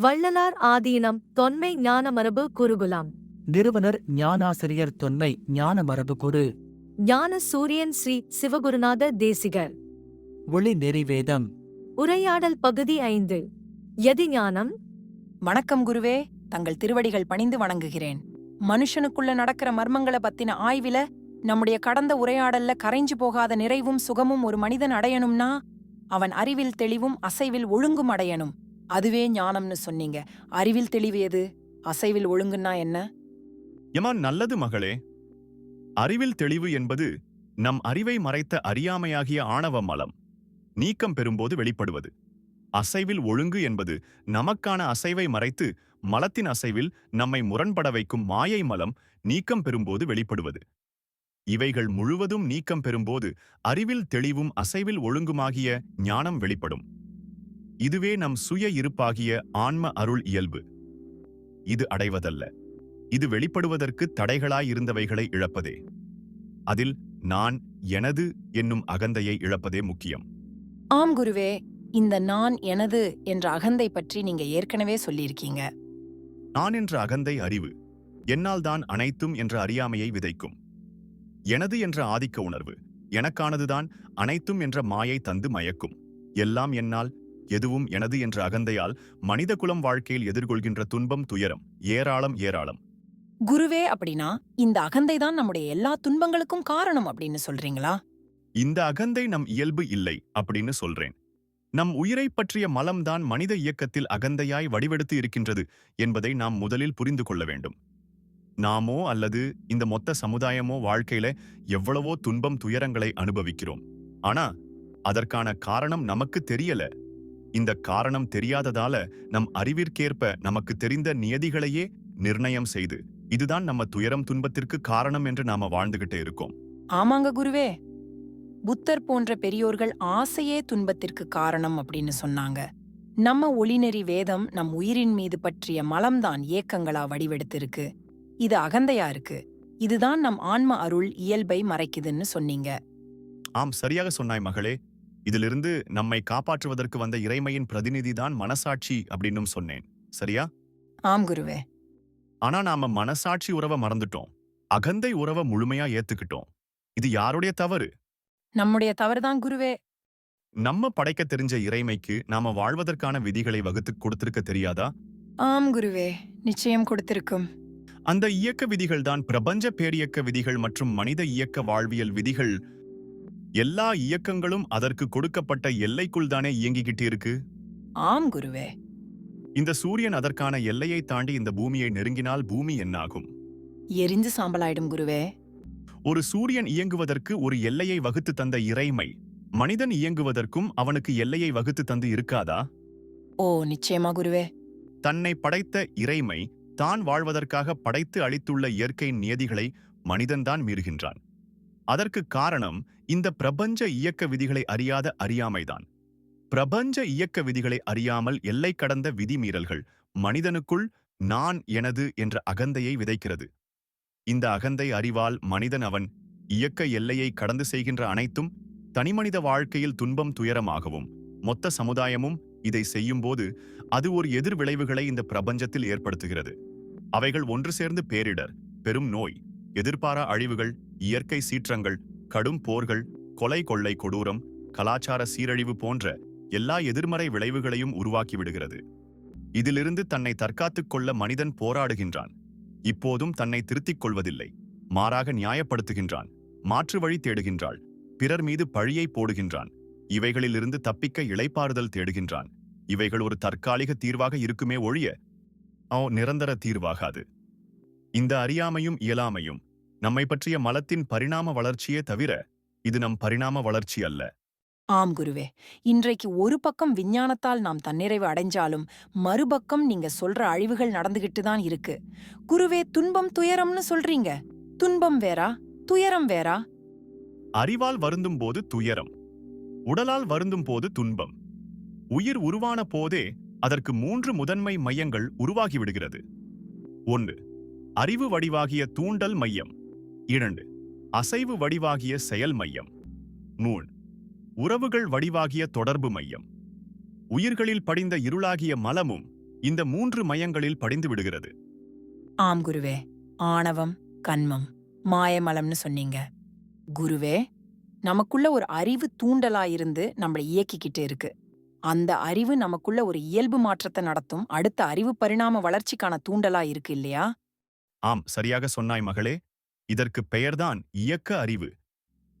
வள்ளலார் ஆதீனம் தொன்மை ஞானமரபு குருகுலம் நிறுவனர் ஞானாசிரியர் தொன்மை ஞான மரபு குரு ஞான சூரியன் ஸ்ரீ சிவகுருநாத தேசிகர். ஒளி நெறிவேதம் உரையாடல் பகுதி ஐந்து. எதி ஞானம். வணக்கம் குருவே தங்கள் திருவடிகள் பணிந்து வணங்குகிறேன். மனுஷனுக்குள்ள நடக்கிற மர்மங்கள பத்தின ஆய்வில நம்முடைய கடந்த உரையாடல்ல கரைஞ்சு போகாத நிறைவும் சுகமும் ஒரு மனிதன் அடையணும்னா அவன் அறிவில் தெளிவும் அசைவில் ஒழுங்கும் அடையணும். அதுவே ஞானம்னு சொன்னீங்க. அறிவில் தெளிவு எது? அசைவில் ஒழுங்குன்னா என்ன? எமா நல்லது மகளே. அறிவில் தெளிவு என்பது நம் அறிவை மறைத்த அறியாமையாகிய ஆணவ மலம். நீக்கம் பெறும்போது வெளிப்படுவது. அசைவில் ஒழுங்கு என்பது நமக்கான அசைவை மறைத்து மலத்தின் அசைவில் நம்மை முரண்பட வைக்கும் மாயை மலம் நீக்கம் பெறும்போது வெளிப்படுவது. இவைகள் முழுவதும் நீக்கம் பெறும்போது அறிவில் தெளிவும் அசைவில் ஒழுங்குமாகிய ஞானம் வெளிப்படும். இதுவே நம் சுய இருப்பாகிய ஆன்ம அருள் இயல்பு. இது அடைவதல்ல. இது வெளிப்படுவதற்கு தடைகளாயிருந்தவைகளை இழப்பதே. அதில் நான் எனது என்னும் அகந்தையை இழப்பதே முக்கியம். ஆம் குருவே இந்த நான் எனது என்ற அகந்தை பற்றி நீங்க ஏற்கனவே சொல்லியிருக்கீங்க. நான் என்ற அகந்தை அறிவு என்னால் தான் அனைத்தும் என்ற அறியாமையை விதைக்கும். எனது என்ற ஆதிக்க உணர்வு எனக்கானதுதான் அனைத்தும் என்ற மாயை தந்து மயக்கும். எல்லாம் என்னால் எதுவும் எனது என்ற அகந்தையால் மனித குலம் வாழ்க்கையில் எதிர்கொள்கின்ற துன்பம் துயரம். ஏராளம் ஏராளம். குருவே அப்படின்னா இந்த அகந்தை தான் நம்முடைய எல்லா துன்பங்களுக்கும் காரணம் அப்படின்னு சொல்றீங்களா? இந்த அகந்தை நம் இயல்பு இல்லை அப்படின்னு சொல்றேன். நம் உயிரைப் பற்றிய மலம்தான் மனித இயக்கத்தில் அகந்தையாய் வடிவெடுத்து இருக்கின்றது என்பதை நாம் முதலில் புரிந்து கொள்ள வேண்டும். நாமோ அல்லது இந்த மொத்த சமுதாயமோ வாழ்க்கையில எவ்வளவோ துன்பம் துயரங்களை அனுபவிக்கிறோம். ஆனா அதற்கான காரணம் நமக்கு தெரியல. இந்த காரணம் தெரியாததால நம் அறிவிற்கேற்ப நமக்கு தெரிந்த நியதிகளையே நிர்ணயம் செய்து இதுதான் நம்ம துயரம் துன்பத்திற்கு காரணம் என்று நாம வாழ்ந்துகிட்டே இருக்கோம். ஆமாங்க குருவே. புத்தர் போன்ற பெரியோர்கள் ஆசையே துன்பத்திற்கு காரணம் அப்படின்னு சொன்னாங்க. நம்ம ஒளிநெறி வேதம் நம் உயிரின் மீது பற்றிய மலம்தான் ஏக்கங்களா வடிவெடுத்திருக்கு. இது அகந்தையா இருக்கு. இதுதான் நம் ஆன்ம அருள் இயல்பை மறைக்குதுன்னு சொன்னீங்க. ஆம் சரியாக சொன்னாய் மகளே. இதிலிருந்து நம்மை காப்பாற்றுவதற்கு வந்த இறைமையின் பிரதிநிதிதான் மனசாட்சி அப்படின்னும் சொன்னேன். சரியா? ஆம் குருவே. ஆனா நாம மனசாட்சி உறவை மறந்துட்டோம். அகந்தை உறவை முழுமையா ஏத்துக்கிட்டோம். இது யாருடைய தவறு? நம்முடைய தவறுதான் குருவே. நம்ம படைக்க தெரிஞ்ச இறைமைக்கு நாம வாழ்வதற்கான விதிகளை வகுத்து கொடுத்திருக்க தெரியாதா? ஆம் குருவே நிச்சயம் கொடுத்திருக்கும். அந்த இயக்க விதிகள் தான் பிரபஞ்ச பேரியக்க விதிகள் மற்றும் மனித இயக்க வாழ்வியல் விதிகள் எல்லா இயக்கங்களும் அதற்கு கொடுக்கப்பட்ட எல்லைக்குள் தானே இயங்கிக்கிட்டு இருக்கு? ஆம் குருவே. இந்த சூரியன் அதற்கான எல்லையை தாண்டி இந்த பூமியை நெருங்கினால் பூமி என்னாகும்? எரிஞ்சு சாம்பலாயிடும் குருவே. ஒரு சூரியன் இயங்குவதற்கு ஒரு எல்லையை வகுத்து தந்த இறைமை மனிதன் இயங்குவதற்கும் அவனுக்கு எல்லையை வகுத்து தந்து இருக்காதா? ஓ நிச்சயமா குருவே. தன்னை படைத்த இறைமை தான் வாழ்வதற்காக படைத்து அளித்துள்ள இயற்கையின் நியதிகளை மனிதன்தான் மீறுகின்றான். அதற்கு காரணம் இந்த பிரபஞ்ச இயக்க விதிகளை அறியாத அறியாமைதான். பிரபஞ்ச இயக்க விதிகளை அறியாமல் எல்லை கடந்த விதிமீறல்கள் மனிதனுக்குள் நான் எனது என்ற அகந்தையை விதைக்கிறது. இந்த அகந்தை அறிவால் மனிதன் அவன் இயக்க எல்லையை கடந்து செய்கின்ற அனைத்தும் தனிமனித வாழ்க்கையில் துன்பம் துயரமாகவும் மொத்த சமுதாயமும் இதை செய்யும்போது அது ஒரு எதிர் விளைவுகளை இந்த பிரபஞ்சத்தில் ஏற்படுத்துகிறது. அவைகள் ஒன்று சேர்ந்து பேரிடர் பெரும் நோய் எதிர்பாரா அழிவுகள் இயற்கை சீற்றங்கள் கடும் போர்கள் கொலை கொள்ளை கொடூரம் கலாச்சார சீரழிவு போன்ற எல்லா எதிர்மறை விளைவுகளையும் உருவாக்கி விடுகிறது. இதிலிருந்து தன்னை தற்காத்துக் கொள்ள மனிதன் போராடுகின்றான். இப்போதும் தன்னை திருத்திக் கொள்வதில்லை. மாறாக நியாயப்படுத்துகின்றான். மாற்று வழி தேடுகின்றாள். பிறர் மீது பழியை போடுகின்றான். இவைகளிலிருந்து தப்பிக்க இளைப்பாறுதல் தேடுகின்றான். இவைகள் ஒரு தற்காலிக தீர்வாக இருக்குமே ஒழிய ஓ நிரந்தர தீர்வாகாது. இந்த அறியாமையும் இயலாமையும் நம்மை பற்றிய மலத்தின் பரிணாம வளர்ச்சியே தவிர இது நம் பரிணாம வளர்ச்சி அல்ல. ஆம் குருவே இன்றைக்கு ஒரு பக்கம் விஞ்ஞானத்தால் நாம் தன்னிறைவு அடைஞ்சாலும் மறுபக்கம் நீங்க சொல்ற அழிவுகள் நடந்துகிட்டு தான் இருக்கு. குருவே துன்பம் துயரம்னு சொல்றீங்க. துன்பம் வேறா? துயரம் வேறா? அறிவால் வருந்தும் போது துயரம். உடலால் வருந்தும் போது துன்பம். உயிர் உருவான போதே அதற்கு மூன்று முதன்மை மையங்கள் உருவாகிவிடுகிறது. ஒன்று அறிவு வடிவாகிய தூண்டல் மையம். இரண்டு. அசைவு வடிவாகிய செயல் மையம். மூணு உறவுகள் வடிவாகிய தொடர்பு மையம். உயிர்களில் படிந்த இருளாகிய மலமும் இந்த மூன்று மையங்களில் படிந்து விடுகிறது. ஆம் குருவே ஆணவம் கன்மம் மாயமலம்னு சொன்னீங்க. குருவே நமக்குள்ள ஒரு அறிவு தூண்டலா இருந்து நம்மளை இயக்கிக்கிட்டு இருக்கு. அந்த அறிவு நமக்குள்ள ஒரு இயல்பு மாற்றத்தை நடத்தும் அடுத்த அறிவு பரிணாம வளர்ச்சிக்கான தூண்டலா இருக்கு இல்லையா? ஆம் சரியாக சொன்னாய் மகளே. இதற்கு பெயர்தான் இயக்க அறிவு.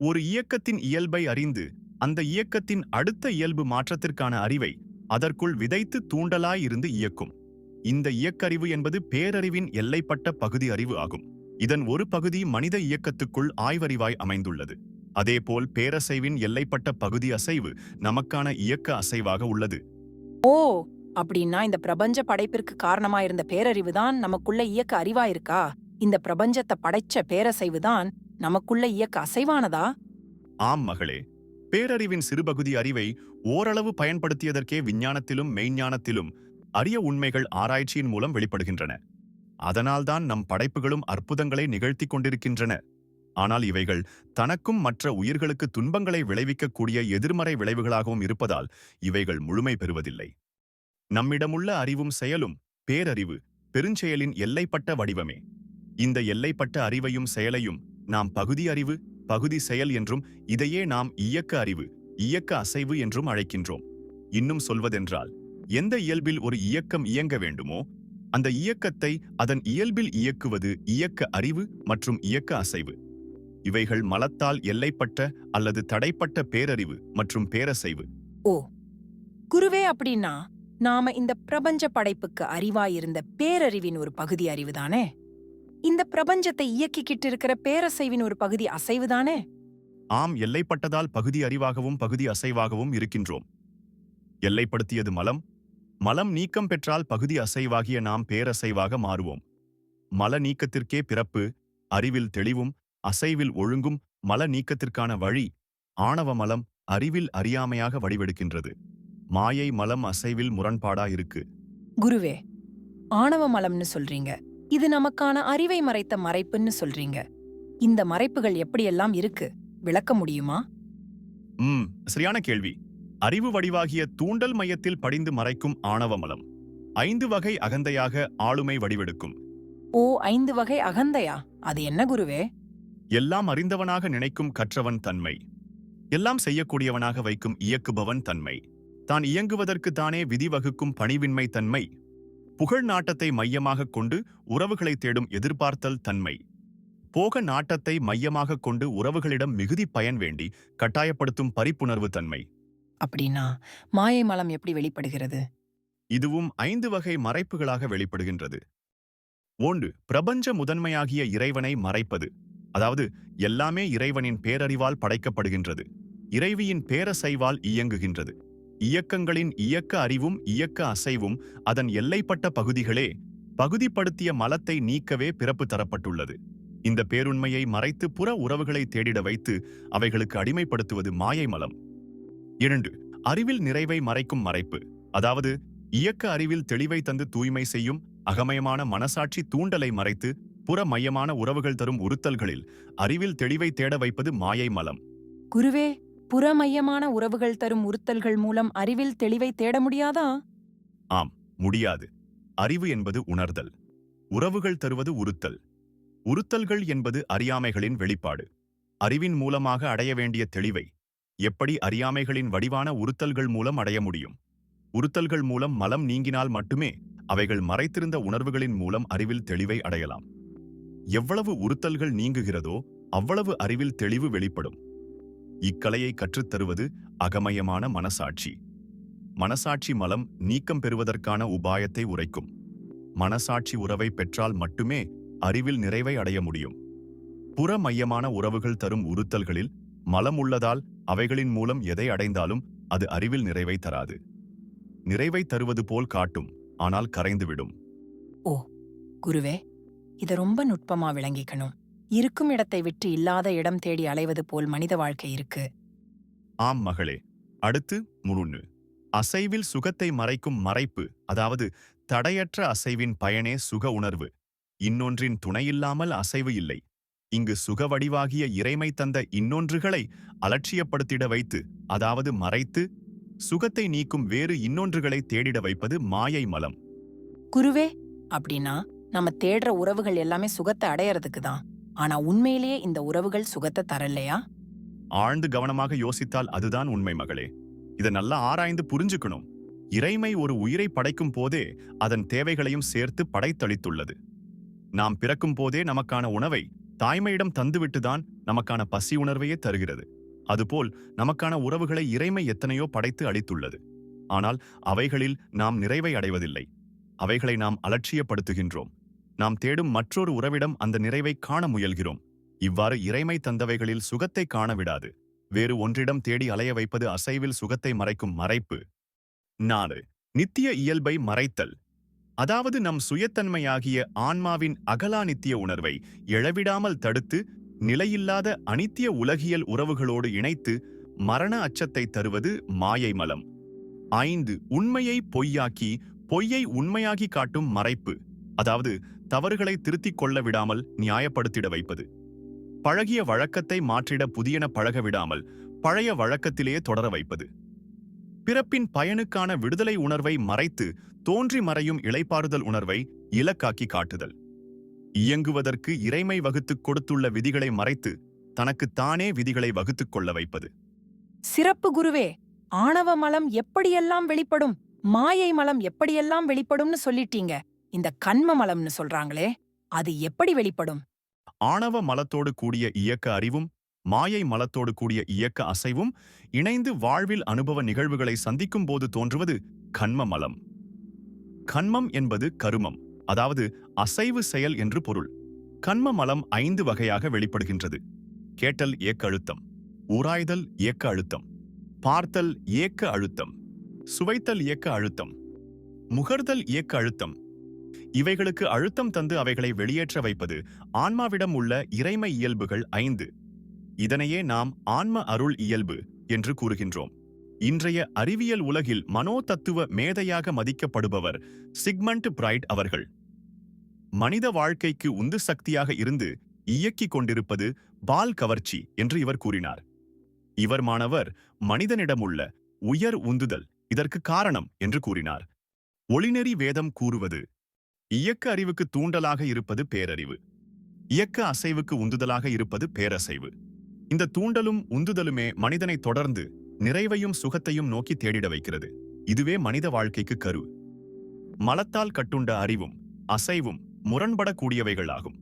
ஒரு இயக்கத்தின் இயல்பை அறிந்து அந்த இயக்கத்தின் அடுத்த இயல்பு மாற்றத்திற்கான அறிவை அதற்குள் விதைத்து தூண்டலாய் இருந்து இயக்கும். இந்த இயக்கறிவு என்பது பேரறிவின் எல்லைப்பட்ட பகுதி அறிவு ஆகும். இதன் ஒரு பகுதி மனித இயக்கத்துக்குள் ஆய்வறிவாய் அமைந்துள்ளது. அதேபோல் பேரசைவின் எல்லைப்பட்ட பகுதி அசைவு நமக்கான இயக்க அசைவாக உள்ளது. ஓ! அப்படின்னா இந்த பிரபஞ்ச படைப்பிற்கு காரணமாயிருந்த பேரறிவு தான் நமக்குள்ள இயக்க அறிவாயிருக்கா? இந்த பிரபஞ்சத்தை படைச்ச பேரசைவுதான் நமக்குள்ள இயக்க அசைவானதா? ஆம் மகளே. பேரறிவின் சிறுபகுதி அறிவை ஓரளவு பயன்படுத்தியதற்கே விஞ்ஞானத்திலும் மெய்ஞானத்திலும் அரிய உண்மைகள் ஆராய்ச்சியின் மூலம் வெளிப்படுகின்றன. அதனால்தான் நம் படைப்புகளும் அற்புதங்களை நிகழ்த்திக் கொண்டிருக்கின்றன. ஆனால் இவைகள் தனக்கும் மற்ற உயிர்களுக்கு துன்பங்களை விளைவிக்கக்கூடிய எதிர்மறை விளைவுகளாகவும் இருப்பதால் இவைகள் முழுமை பெறுவதில்லை. நம்மிடமுள்ள அறிவும் செயலும் பேரறிவு பெருஞ்செயலின் எல்லைப்பட்ட வடிவமே. இந்த எல்லைப்பட்ட அறிவையும் செயலையும் நாம் பகுதி அறிவு பகுதி செயல் என்றும் இதையே நாம் இயக்க அறிவு இயக்க அசைவு என்றும் அழைக்கின்றோம். இன்னும் சொல்வதென்றால் எந்த இயல்பில் ஒரு இயக்கம் இயங்க வேண்டுமோ அந்த இயக்கத்தை அதன் இயல்பில் இயக்குவது இயக்க அறிவு மற்றும் இயக்க அசைவு. இவைகள் மலத்தால் எல்லைப்பட்ட அல்லது தடைப்பட்ட பேரறிவு மற்றும் பேரசைவு. ஓ குருவே அப்படின்னா நாம இந்த பிரபஞ்ச படைப்புக்கு அறிவாயிருந்த பேரறிவின் ஒரு பகுதி அறிவுதானே இந்த பிரபஞ்சத்தை இயக்கிக்கிட்டு இருக்கிற பேரசைவின் ஒரு பகுதி அசைவுதானே? ஆம் எல்லைப்பட்டதால் பகுதி அறிவாகவும் பகுதி அசைவாகவும் இருக்கின்றோம். எல்லைப்படுத்தியது மலம். மலம் நீக்கம் பெற்றால் பகுதி அசைவாகிய நாம் பேரசைவாக மாறுவோம். மல நீக்கத்திற்கே பிறப்பு அறிவில் தெளிவும் அசைவில் ஒழுங்கும் மல நீக்கத்திற்கான வழி ஆணவ மலம் அறிவில் அறியாமையாக வடிவெடுக்கின்றது. மாயை மலம் அசைவில் முரண்பாடா இருக்கு குருவே ஆணவ மலம்னு சொல்றீங்க. இது நமக்கான அறிவை மறைத்த மறைப்புன்னு சொல்றீங்க. இந்த மறைப்புகள் எப்படியெல்லாம் இருக்கு? விளக்க முடியுமா? ம் சரியான கேள்வி. அறிவு வடிவாகிய தூண்டல் மையத்தில் படிந்து மறைக்கும் ஆணவ மலம். ஐந்து வகை அகந்தையாக ஆளுமை வடிவெடுக்கும். ஓ ஐந்து வகை அகந்தையா? அது என்ன குருவே? எல்லாம் அறிந்தவனாக நினைக்கும் கற்றவன் தன்மை. எல்லாம் செய்யக்கூடியவனாக வைக்கும் இயக்குபவன் தன்மை. தான் இயங்குவதற்கு தானே விதி வகுக்கும் பணிவின்மை தன்மை. புகழ் நாட்டத்தை மையமாகக் கொண்டு உறவுகளை தேடும் எதிர்பார்த்தல் தன்மை. போக நாட்டத்தை மையமாகக் கொண்டு உறவுகளிடம் மிகுதி பயன் வேண்டி கட்டாயப்படுத்தும் பரிப்புணர்வு தன்மை. அப்படின்னா மாயை மலம் எப்படி வெளிப்படுகிறது? இதுவும் ஐந்து வகை மறைப்புகளாக வெளிப்படுகின்றது. ஒன்று பிரபஞ்ச முதன்மையாகிய இறைவனை மறைப்பது. அதாவது எல்லாமே இறைவனின் பேரறிவால் படைக்கப்படுகின்றது. இறைவியின் பேரசைவால் இயங்குகின்றது. இயக்கங்களின் இயக்க அறிவும் இயக்க அசைவும் அதன் எல்லைப்பட்ட பகுதிகளே பகுதிப்படுத்திய மலத்தை நீக்கவே பிறப்பு தரப்பட்டுள்ளது. இந்த பேருண்மையை மறைத்து புற உறவுகளை தேடிட வைத்து அவைகளுக்கு அடிமைப்படுத்துவது மாயை மலம். இரண்டு அறிவில் நிறைவை மறைக்கும் மறைப்பு. அதாவது இயக்க அறிவில் தெளிவை தந்து தூய்மை செய்யும் அகமயமான மனசாட்சி தூண்டலை மறைத்து புற மையமான உறவுகள் தரும் உறுத்தல்களில் அறிவில் தெளிவை தேட வைப்பது மாயை மலம். குருவே புறமையமான உறவுகள் தரும் உறுத்தல்கள் மூலம் அறிவில் தெளிவை தேட முடியாதா? ஆம் முடியாது. அறிவு என்பது உணர்தல். உறவுகள் தருவது உறுத்தல். உறுத்தல்கள் என்பது அறியாமைகளின் வெளிப்பாடு. அறிவின் மூலமாக அடைய வேண்டிய தெளிவை எப்படி அறியாமைகளின் வடிவான உறுத்தல்கள் மூலம் அடைய முடியும்? உறுத்தல்கள் மூலம் மலம் நீங்கினால் மட்டுமே அவைகள் மறைத்திருந்த உணர்வுகளின் மூலம் அறிவில் தெளிவை அடையலாம். எவ்வளவு உறுத்தல்கள் நீங்குகிறதோ அவ்வளவு அறிவில் தெளிவு வெளிப்படும். இக்கலையை கற்றுத்தருவது அகமயமான மனசாட்சி. மனசாட்சி மலம் நீக்கம் பெறுவதற்கான உபாயத்தை உரைக்கும். மனசாட்சி உறவை பெற்றால் மட்டுமே அறிவில் நிறைவை அடைய முடியும். புற மையமான உறவுகள் தரும் உறுத்தல்களில் மலம் உள்ளதால் அவைகளின் மூலம் எதை அடைந்தாலும் அது அறிவில் நிறைவை தராது. நிறைவை தருவது போல் காட்டும் ஆனால் கரைந்துவிடும். ஓ குருவே இதை ரொம்ப நுட்பமா விளங்கிக்கணும். இருக்கும் இடத்தை விட்டு இல்லாத இடம் தேடி அலைவது போல் மனித வாழ்க்கை இருக்கு. ஆம் மகளே. அடுத்து முருண்ணு அசைவில் சுகத்தை மறைக்கும் மறைப்பு அதாவது தடையற்ற அசைவின் பயனே சுக உணர்வு. இன்னொன்றின் துணையில்லாமல் அசைவு இல்லை. இங்கு சுக வடிவாகிய இறைமை தந்த இன்னொன்றுகளை அலட்சியப்படுத்திட வைத்து அதாவது மறைத்து சுகத்தை நீக்கும் வேறு இன்னொன்றுகளை தேடிட வைப்பது மாயை மலம். குருவே அப்படின்னா நம்ம தேடுற உறவுகள் எல்லாமே சுகத்தை அடையறதுக்கு தான். ஆனா உண்மையிலேயே இந்த உறவுகள் சுகத்தை தரலையா? ஆழ்ந்து கவனமாக யோசித்தால் அதுதான் உண்மை மகளே. இதை நல்லா ஆராய்ந்து புரிஞ்சுக்கணும். இறைமை ஒரு உயிரை படைக்கும் போதே அதன் தேவைகளையும் சேர்த்து படைத்தளித்துள்ளது. நாம் பிறக்கும் போதே நமக்கான உணவை தாய்மையிடம் தந்துவிட்டுதான் நமக்கான பசி உணர்வையே தருகிறது. அதுபோல் நமக்கான உறவுகளை இறைமை எத்தனையோ படைத்து அளித்துள்ளது. ஆனால் அவைகளில் நாம் நிறைவை அடைவதில்லை. அவைகளை நாம் அலட்சியப்படுத்துகின்றோம். நாம் தேடும் மற்றொரு உறவிடம் அந்த நிறைவை காண முயல்கிறோம். இவ்வாறு இறைமை தந்தவைகளில் சுகத்தை காண விடாது. வேறு ஒன்றிடம் தேடி அலைய வைப்பது அசைவில் சுகத்தை மறைக்கும் மறைப்பு. நாலு நித்திய இயல்பை மறைத்தல். அதாவது நம் சுயத்தன்மையாகிய ஆன்மாவின் அகலா நித்திய உணர்வை எழவிடாமல் தடுத்து நிலையில்லாத அனித்திய உலகியல் உறவுகளோடு இணைத்து மரண அச்சத்தை தருவது மாயை மலம். ஐந்து உண்மையை பொய்யாக்கி பொய்யை உண்மையாகி காட்டும் மறைப்பு. அதாவது தவறுகளை திருத்திக் கொள்ள விடாமல் நியாயப்படுத்திட வைப்பது. பழகிய வழக்கத்தை மாற்றிட புதியன பழக விடாமல் பழைய வழக்கத்திலேயே தொடர வைப்பது. பிறப்பின் பயனுக்கான விடுதலை உணர்வை மறைத்து தோன்றி மறையும் இளைப்பாறுதல் உணர்வை இலக்காக்கி காட்டுதல். இயங்குவதற்கு இறைமை வகுத்துக் கொடுத்துள்ள விதிகளை மறைத்து தனக்கு தானே விதிகளை வகுத்துக் கொள்ள வைப்பது. சிறப்பு குருவே ஆணவ மலம் எப்படியெல்லாம் வெளிப்படும் மாயை மலம் எப்படியெல்லாம் வெளிப்படும்னு சொல்லிட்டீங்க. இந்த கண்ம மலம்னு சொல்றாங்களே அது எப்படி வெளிப்படும்? ஆணவ மலத்தோடு கூடிய இயக்க அறிவும் மாயை மலத்தோடு கூடிய இயக்க அசைவும் இணைந்து வாழ்வில் அனுபவ நிகழ்வுகளை சந்திக்கும் போது தோன்றுவது கண்ம மலம். கண்மம் என்பது கருமம் அதாவது அசைவு செயல் என்று பொருள். கண்ம மலம் ஐந்து வகையாக வெளிப்படுகின்றது. கேட்டல் இயக்க அழுத்தம் உராய்தல் இயக்க அழுத்தம் பார்த்தல் இயக்க அழுத்தம் சுவைத்தல் இயக்க அழுத்தம் முகர்தல் இயக்க அழுத்தம் இவைகளுக்கு அழுத்தம் தந்து அவைகளை வெளியேற்ற வைப்பது ஆன்மாவிடம் உள்ள இறைமை இயல்புகள் ஐந்து. இதனையே நாம் ஆன்ம அருள் இயல்பு என்று கூறுகின்றோம். இன்றைய அறிவியல் உலகில் மனோதத்துவ மேதையாக மதிக்கப்படுபவர் சிக்மண்ட் பிரைட் அவர்கள். மனித வாழ்க்கைக்கு உந்து சக்தியாக இருந்து இயக்கிக் கொண்டிருப்பது பால் கவர்ச்சி என்று இவர் கூறினார். இவர் மாணவர் மனிதனிடமுள்ள உயர் உந்துதல் இதற்கு காரணம் என்று கூறினார். ஒளிநெறி வேதம் கூறுவது இயக்க அறிவுக்கு தூண்டலாக இருப்பது பேரறிவு. இயக்க அசைவுக்கு உந்துதலாக இருப்பது பேரசைவு. இந்த தூண்டலும் உந்துதலுமே மனிதனை தொடர்ந்து நிறைவையும் சுகத்தையும் நோக்கி தேடிட வைக்கிறது. இதுவே மனித வாழ்க்கைக்கு கரு. மலத்தால் கட்டுண்ட அறிவும் அசைவும் முரண்படக்கூடியவைகளாகும்.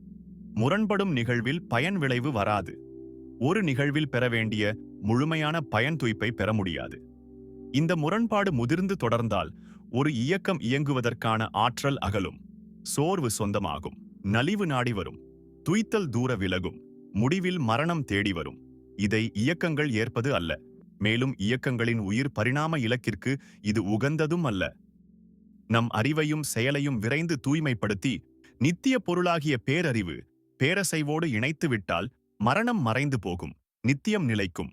முரண்படும் நிகழ்வில் பயன் விளைவு வராது. ஒரு நிகழ்வில் பெற வேண்டிய முழுமையான பயன் துய்ப்பை பெற முடியாது. இந்த முரண்பாடு முதிர்ந்து தொடர்ந்தால் ஒரு இயக்கம் இயங்குவதற்கான ஆற்றல் அகலும். சோர்வு சொந்தமாகும். நலிவு நாடி வரும். துய்த்தல் தூர விலகும். முடிவில் மரணம் தேடி வரும். இதை இயக்கங்கள் ஏற்பது அல்ல. மேலும் இயக்கங்களின் உயிர் பரிணாம இலக்கிற்கு இது உகந்ததும் அல்ல. நம் அறிவையும் செயலையும் விரைந்து தூய்மைப்படுத்தி நித்திய பொருளாகிய பேரறிவு பேரசைவோடு இணைத்து விட்டால் மரணம் மறைந்து போகும். நித்தியம் நிலைக்கும்.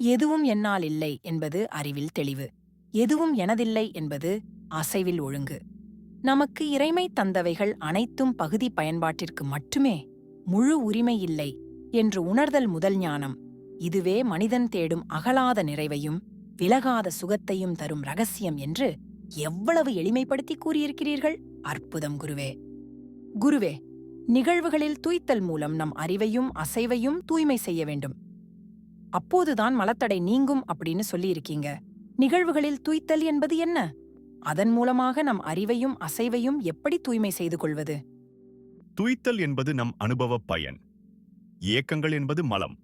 எதுவும் என்னால் இல்லை என்பது அறிவில் தெளிவு. எதுவும் எனதில்லை என்பது அசைவில் ஒழுங்கு. நமக்கு இறைமை தந்தவைகள் அனைத்தும் பகுதி பயன்பாட்டிற்கு மட்டுமே முழு உரிமை இல்லை என்று உணர்தல் முதல் ஞானம். இதுவே மனிதன் தேடும் அகலாத நிறைவையும் விலகாத சுகத்தையும் தரும் ரகசியம் என்று எவ்வளவு எளிமைப்படுத்தி கூறியிருக்கிறீர்கள்? அற்புதம் குருவே. குருவே நிகழ்வுகளில் தூய்த்தல் மூலம் நம் அறிவையும் அசைவையும் தூய்மை செய்ய வேண்டும். அப்போதுதான் மலத்தடை நீங்கும் அப்படின்னு சொல்லியிருக்கீங்க. நிகழ்வுகளில் தூய்த்தல் என்பது என்ன? அதன் மூலமாக நம் அறிவையும் அசைவையும் எப்படி தூய்மை செய்து கொள்வது? துய்த்தல் என்பது நம் அனுபவ பயன். ஏக்கங்கள் என்பது மலம்.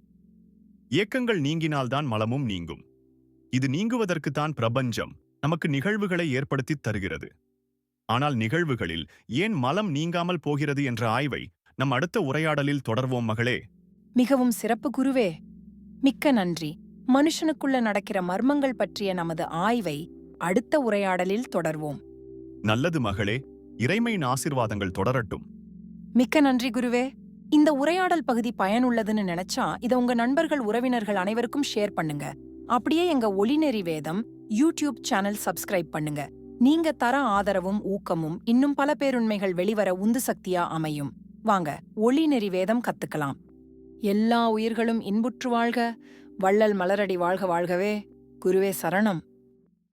ஏக்கங்கள் நீங்கினால்தான் மலமும் நீங்கும். இது நீங்குவதற்குத்தான் பிரபஞ்சம் நமக்கு நிகழ்வுகளை ஏற்படுத்தித் தருகிறது. ஆனால் நிகழ்வுகளில் ஏன் மலம் நீங்காமல் போகிறது என்ற ஆய்வை நம் அடுத்த உரையாடலில் தொடர்வோம் மகளே. மிகவும் சிறப்பு குருவே மிக்க நன்றி. மனுஷனுக்குள்ள நடக்கிற மர்மங்கள் பற்றிய நமது ஆய்வை அடுத்த உரையாடலில் தொடர்வோம். நல்லது மகளே இறைமையின் ஆசிர்வாதங்கள் தொடரட்டும். மிக்க நன்றி குருவே. இந்த உரையாடல் பகுதி பயனுள்ளதுன்னு நினைச்சா இத உங்க நண்பர்கள் உறவினர்கள் அனைவருக்கும் ஷேர் பண்ணுங்க. அப்படியே எங்க ஒளிநெறி வேதம் யூடியூப் சேனல் சப்ஸ்கிரைப் பண்ணுங்க. நீங்க தர ஆதரவும் ஊக்கமும் இன்னும் பல பேருண்மைகள் வெளிவர உந்து சக்தியா அமையும். வாங்க ஒளிநெறி வேதம் கத்துக்கலாம். எல்லா உயிர்களும் இன்புற்று வாழ்க. வள்ளல் மலரடி வாழ்க வாழ்கவே. குருவே சரணம்.